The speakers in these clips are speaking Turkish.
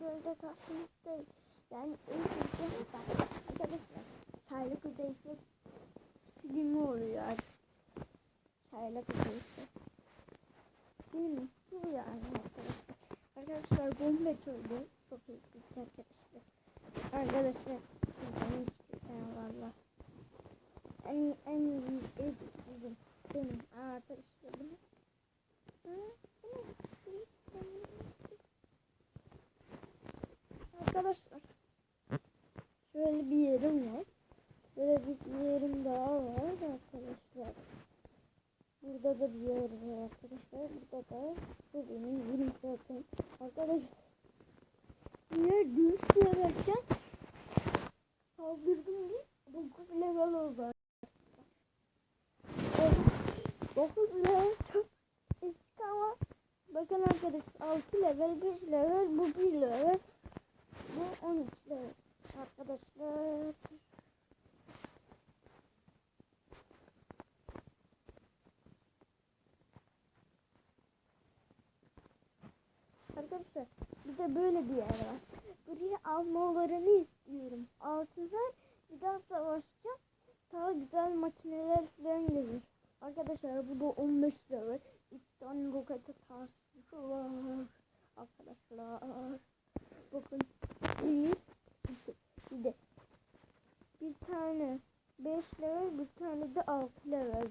Böyle taşınıp değil. Yani bak arkadaşlar çaylık ödeyse filmi oluyor artık. Çaylık ödeyse. Film bu yani arkadaşlar. Arkadaşlar bomba çoğu çok iyi bir arkadaşlar. Arkadaşlar sizden hiç valla. En en iyi bizim benim arkadaşlarım. Hı? Bu ne? Arkadaşlar şöyle bir yerim var. Böyle bir yerim daha var arkadaşlar. Burada da bir yer var arkadaşlar. Burada da bu benim yerim zaten. Arkadaşlar yer düşüyor derken saldırdım diye 9 level oldu. 9 level çok eski ama bakın arkadaşlar 6 level 5 level bu 1 level bu 13 level arkadaşlar. Arkadaşlar bir de böyle bir yer var. Buraya almalarını istiyorum. Altınlar bir daha savaşacağım. Daha güzel makineler falan gelir. Arkadaşlar bu da 15 level. İki tane roket atarsı var. Arkadaşlar. Bakın. Bir. iki, Bir de. Bir tane 5 level bir tane de 6 level var.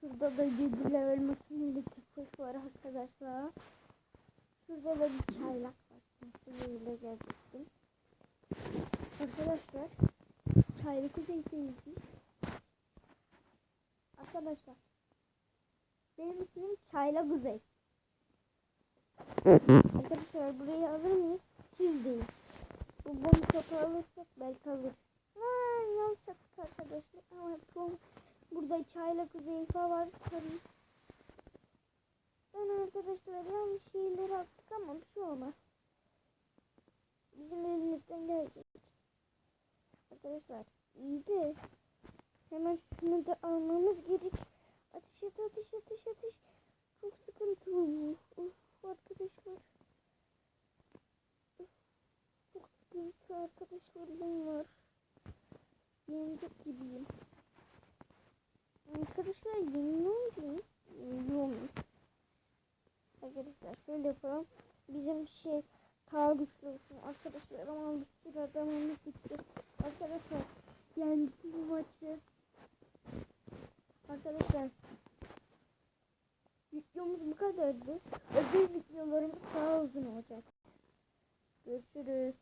Şurada da 7 level makineli tıpış var arkadaşlar. Şurada da bir çaylak var. Böyle gezdim. Arkadaşlar çaylık zeytiniz. Arkadaşlar benim ismim Çayla Kuzey. Arkadaşlar burayı alır mıyız? Siz değil. Bu bomba kapı alırsak belki alır. Yanlış yaptık arkadaşlar. Ama yapalım. Burada Çayla Kuzey var. Tabii. Ben arkadaşlar yanlış şeyleri attık ama bir şey olmaz. Bizim elimizden gelecek. Arkadaşlar iyi de hemen şunu da almamız gerek. Ateş et ateş ateş ateş. Çok sıkıntı bu. Uf arkadaşlar. Uf, çok sıkıntı arkadaşlar bunlar. Yenecek gibiyim. Arkadaşlar yeniyor muyum? Yeniyorum. Arkadaşlar şöyle yapalım. Bizim şey daha güçlü olsun. Arkadaşlar ama bir sürü adamımız gitti. Arkadaşlar yendik bu maçı. Arkadaşlar videomuz bu kadardı. Öbür videolarımız daha uzun olacak. Görüşürüz.